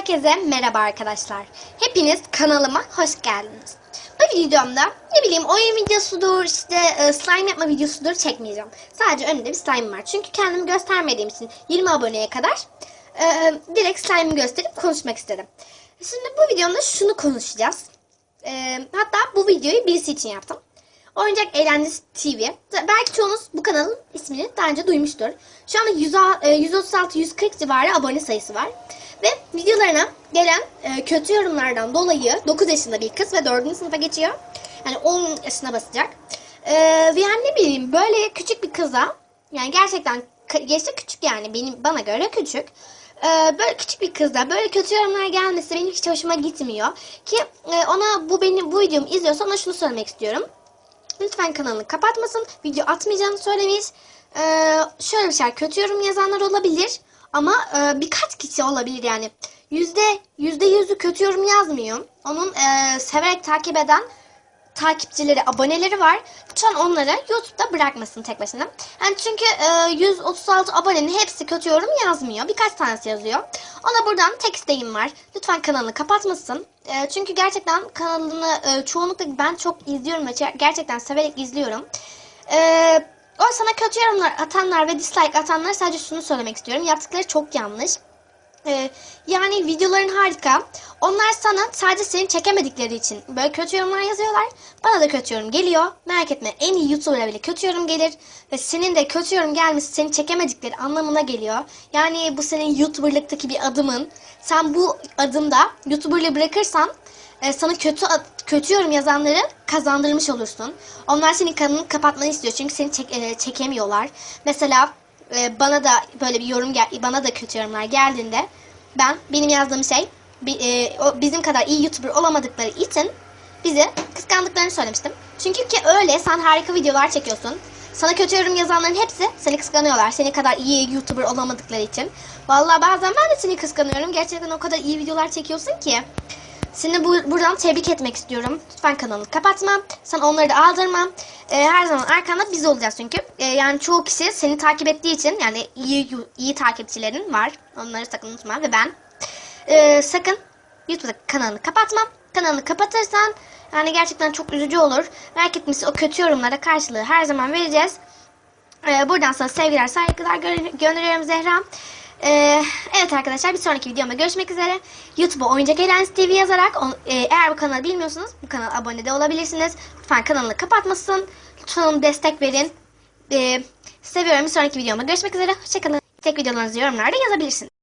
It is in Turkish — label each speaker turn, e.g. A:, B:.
A: Herkese merhaba arkadaşlar. Hepiniz kanalıma hoş geldiniz. Bu videomda ne bileyim oyun videosudur, işte e, slime yapma videosudur çekmeyeceğim. Sadece önümde bir slime var. Çünkü kendimi göstermediğim için 20 aboneye kadar e, direkt slime'ı gösterip konuşmak istedim. Şimdi bu videomda şunu konuşacağız. E, hatta bu videoyu birisi için yaptım. Oyuncak Eğlencesi TV. Belki çoğunuz bu kanalın ismini daha önce duymuştur. Şu anda 136-140 civarı abone sayısı var. Ve videolarına gelen e, kötü yorumlardan dolayı 9 yaşında bir kız ve 4. sınıfa geçiyor. Yani 10 yaşına basacak. E, yani ne bileyim böyle küçük bir kıza yani gerçekten yaşta küçük yani benim bana göre küçük. E, böyle küçük bir kıza böyle kötü yorumlar gelmesi benim hiç hoşuma gitmiyor. Ki e, ona bu benim bu videomu izliyorsa ona şunu söylemek istiyorum. Lütfen kanalını kapatmasın. Video atmayacağını söylemiş. Ee, şöyle bir şey. Kötü yorum yazanlar olabilir. Ama e, birkaç kişi olabilir yani. Yüzde, yüzde yüzü kötü yorum yazmıyor. Onun e, severek takip eden takipçileri, aboneleri var. Lütfen onları YouTube'da bırakmasın tek başına. Yani çünkü e, 136 abonenin hepsi kötü yorum yazmıyor. Birkaç tanesi yazıyor. Ona buradan tek isteğim var. Lütfen kanalını kapatmasın. E, çünkü gerçekten kanalını e, çoğunlukla ben çok izliyorum ve gerçekten severek izliyorum. E, o sana kötü yorumlar atanlar ve dislike atanlar sadece şunu söylemek istiyorum. Yaptıkları çok yanlış. Ee, yani videoların harika. Onlar sana sadece seni çekemedikleri için böyle kötü yorumlar yazıyorlar. Bana da kötü yorum geliyor. Merak etme en iyi YouTuber'a bile kötü yorum gelir. Ve senin de kötü yorum gelmesi seni çekemedikleri anlamına geliyor. Yani bu senin YouTuber'lıktaki bir adımın. Sen bu adımda YouTuber'lığı bırakırsan e, sana kötü kötü yorum yazanları kazandırmış olursun. Onlar senin kanalını kapatmanı istiyor çünkü seni çek, e, çekemiyorlar. Mesela e, bana da böyle bir yorum gel bana da kötü yorumlar geldiğinde ben benim yazdığım şey bizim kadar iyi YouTuber olamadıkları için bizi kıskandıklarını söylemiştim. Çünkü ki öyle sen harika videolar çekiyorsun. Sana kötü yorum yazanların hepsi seni kıskanıyorlar. Seni kadar iyi YouTuber olamadıkları için. Vallahi bazen ben de seni kıskanıyorum. Gerçekten o kadar iyi videolar çekiyorsun ki. Seni bu, buradan tebrik etmek istiyorum. Lütfen kanalını kapatma. Sen onları da aldırma. Ee, her zaman arkanda biz olacağız çünkü. Ee, yani çoğu kişi seni takip ettiği için yani iyi iyi takipçilerin var. Onları sakın unutma ve ben. Ee, sakın YouTube'da kanalını kapatma. Kanalını kapatırsan yani gerçekten çok üzücü olur. Merak etmesi o kötü yorumlara karşılığı her zaman vereceğiz. Ee, buradan sana sevgiler, saygılar gö gönderiyorum Zehra. Ee, evet arkadaşlar bir sonraki videomda görüşmek üzere. YouTube'a Oyuncak Eğlencesi TV yazarak on, e, eğer bu kanalı bilmiyorsanız bu kanala abone de olabilirsiniz. Lütfen kanalını kapatmasın. Lütfen destek verin. Ee, seviyorum bir sonraki videomda görüşmek üzere. Hoşçakalın. Tek videolarınızı yorumlarda yazabilirsiniz.